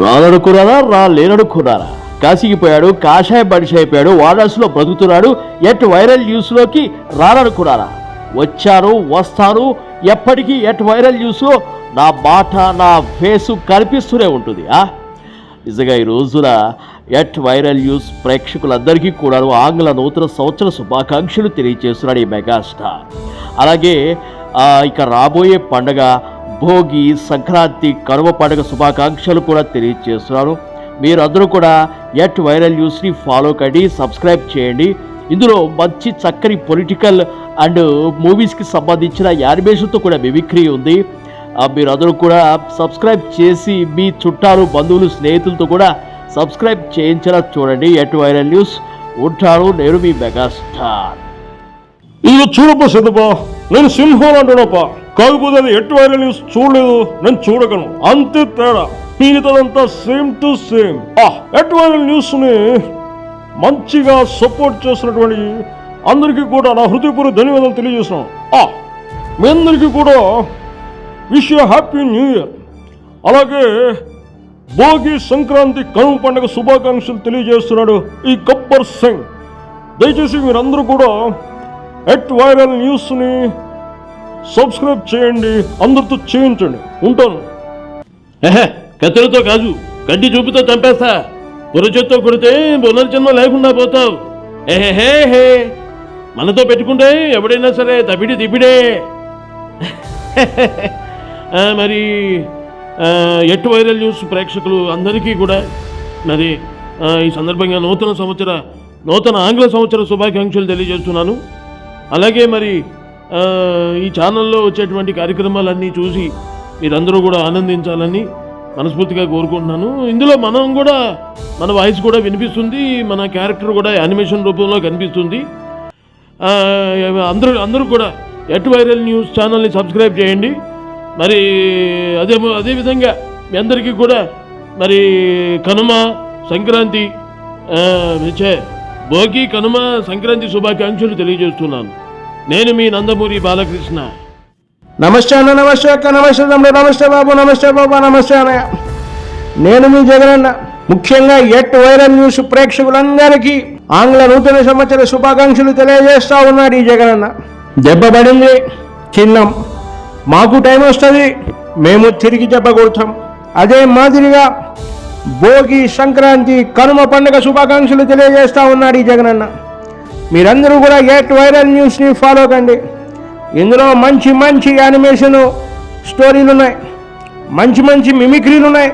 రాలడుకురారా రా లేనడుకురారా కాశీకి పోయాడు కాషాయ బడిష అయిపోయాడు వారణాసిలో బ్రతుకుతున్నాడు ఎట్ వైరల్ న్యూస్లోకి రాలనుకున్నారా వచ్చాను వస్తాను ఎప్పటికీ ఎట్ వైరల్ న్యూస్లో నా మాట నా ఫేసు కనిపిస్తూనే ఉంటుంది ఆ? నిజంగా ఈ రోజున ఎట్ వైరల్ న్యూస్ ప్రేక్షకులందరికీ కూడా ఆంగ్ల నూతన సంవత్సర శుభాకాంక్షలు తెలియజేస్తున్నాడు ఈ మెగాస్టార్. అలాగే ఇక రాబోయే పండగ భోగి సంక్రాంతి కనుమ పండుగ శుభాకాంక్షలు కూడా తెలియజేస్తున్నాను. మీరందరూ కూడా ఎట్ వైరల్ న్యూస్ని ఫాలో కండి సబ్స్క్రైబ్ చేయండి. ఇందులో మంచి చక్కని పొలిటికల్ అండ్ మూవీస్కి సంబంధించిన యానిమేషన్తో కూడా మిమిక్రీ ఉంది. మీరందరూ కూడా సబ్స్క్రైబ్ చేసి మీ చుట్టాలు బంధువులు స్నేహితులతో కూడా సబ్స్క్రైబ్ చేయించేలా చూడండి. ఎట్ వైరల్ న్యూస్ ఉంటాను. నేను మీ మెగాస్టార్. ఇది చూడప్ప సిద్ధపా నేను సింహం అంటున్నప్ప. కాకపోతే అది ఎటు వైరల్ న్యూస్ చూడలేదు నేను చూడగలను. అంతే తేడా. మిగతాదంతా సేమ్ టు సేమ్ ఆ ఎట్ వైరల్ న్యూస్ని మంచిగా సపోర్ట్ చేస్తున్నటువంటి అందరికీ కూడా నా హృదయపూర్వక ధన్యవాదాలు తెలియజేస్తున్నాను. ఆ మీ అందరికీ కూడా విష్ హ్యాపీ న్యూ ఇయర్ అలాగే భోగి సంక్రాంతి కనుమ పండుగ శుభాకాంక్షలు తెలియజేస్తున్నాడు ఈ గబ్బర్ సింగ్. దయచేసి మీరందరూ కూడా ఎట్ వైరల్ న్యూస్ని సబ్స్క్రైబ్ చేయండి అందరితో చేయించండి. ఉంటాను. ఏహే కత్తులతో కాదు గడ్డి చూపుతో చంపేస్తా. పురచేత్తో కొడితే పునర్జన్మ లేకుండా పోతావు. ఏహే మనతో పెట్టుకుంటే ఎవడైనా సరే తపిడి దిపిడే మరి ఎట్ వైరల్ న్యూస్ ప్రేక్షకులు అందరికీ కూడా మరి ఈ సందర్భంగా నూతన సంవత్సర నూతన ఆంగ్ల సంవత్సర శుభాకాంక్షలు తెలియజేస్తున్నాను. అలాగే మరి ఈ ఛానల్లో వచ్చేటువంటి కార్యక్రమాలన్నీ చూసి మీరందరూ కూడా ఆనందించాలని మనస్ఫూర్తిగా కోరుకుంటున్నాను. ఇందులో మనం కూడా మన వాయిస్ కూడా వినిపిస్తుంది మన క్యారెక్టర్ కూడా యానిమేషన్ రూపంలో కనిపిస్తుంది. అందరూ అందరూ కూడా ఎట్ వైరల్ న్యూస్ ఛానల్ని సబ్స్క్రైబ్ చేయండి. మరి అదే అదేవిధంగా మీ అందరికీ కూడా మరి కనుమ సంక్రాంతి ఆ, భోగి కనుమ సంక్రాంతి శుభాకాంక్షలు తెలియజేస్తున్నాను. నేను మీ నందమూరి బాలకృష్ణ. నమస్తే అన్న నమస్తే అక్క నమస్తే తమ్ముడు నమస్తే బాబు నమస్తే బాబా నమస్తే అన్నయ్య. నేను మీ జగనన్న. ముఖ్యంగా ఎట్ వైరల్ న్యూస్ ప్రేక్షకులందరికీ ఆంగ్ల నూతన సంవత్సర శుభాకాంక్షలు తెలియజేస్తా ఉన్నాడు ఈ జగనన్న. దెబ్బ పడింది చిన్నం. మాకు టైం వస్తుంది మేము తిరిగి దెబ్బ కొడతాం. అదే మాదిరిగా భోగి సంక్రాంతి కనుమ పండుగ శుభాకాంక్షలు తెలియజేస్తా ఉన్నాడు ఈ జగనన్న. మీరందరూ కూడా ఎట్ వైరల్ న్యూస్ని ఫాలో కండి. ఇందులో మంచి మంచి యానిమేషన్ స్టోరీలు ఉన్నాయి మంచి మంచి మిమిక్రీలు ఉన్నాయి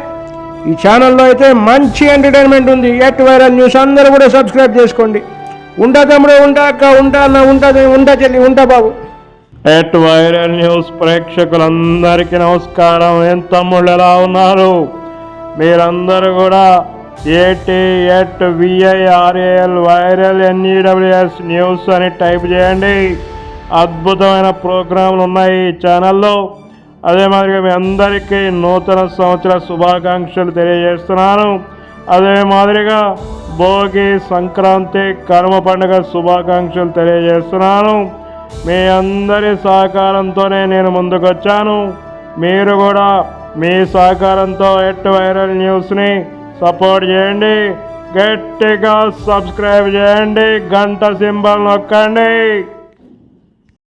ఈ ఛానల్లో అయితే మంచి ఎంటర్టైన్మెంట్ ఉంది. ఎట్ వైరల్ న్యూస్ అందరూ కూడా సబ్స్క్రైబ్ చేసుకోండి. ఉంటా తమ్ముడు ఉంటా అక్క ఉంటా అన్న ఉంటా ఉంటా చెల్లి ఉంటా బాబు. ఎట్ వైరల్ న్యూస్ ప్రేక్షకులందరికీ నమస్కారం. ఏం తమ్ముళ్ళు ఎలా ఉన్నారు? మీరందరూ కూడా AT at VIRAL viral NEWS news అని టైప్ చేయండి. అద్భుతమైన ప్రోగ్రాంలు ఉన్నాయి ఈ ఛానల్లో అదే మాదిరిగా మీ అందరికీ నూతన సంవత్సర శుభాకాంక్షలు తెలియజేస్తున్నాను. అదే మాదిరిగా భోగి సంక్రాంతి కర్మ పండుగ శుభాకాంక్షలు తెలియజేస్తున్నాను. మీ అందరి సహకారంతోనే నేను ముందుకొచ్చాను. మీరు కూడా మీ సహకారంతో ఎట్ వైరల్ న్యూస్ని సపోర్ట్ చేయండి. గట్టిగా సబ్స్క్రైబ్ చేయండి. గంట సింబల్ నొక్కండి.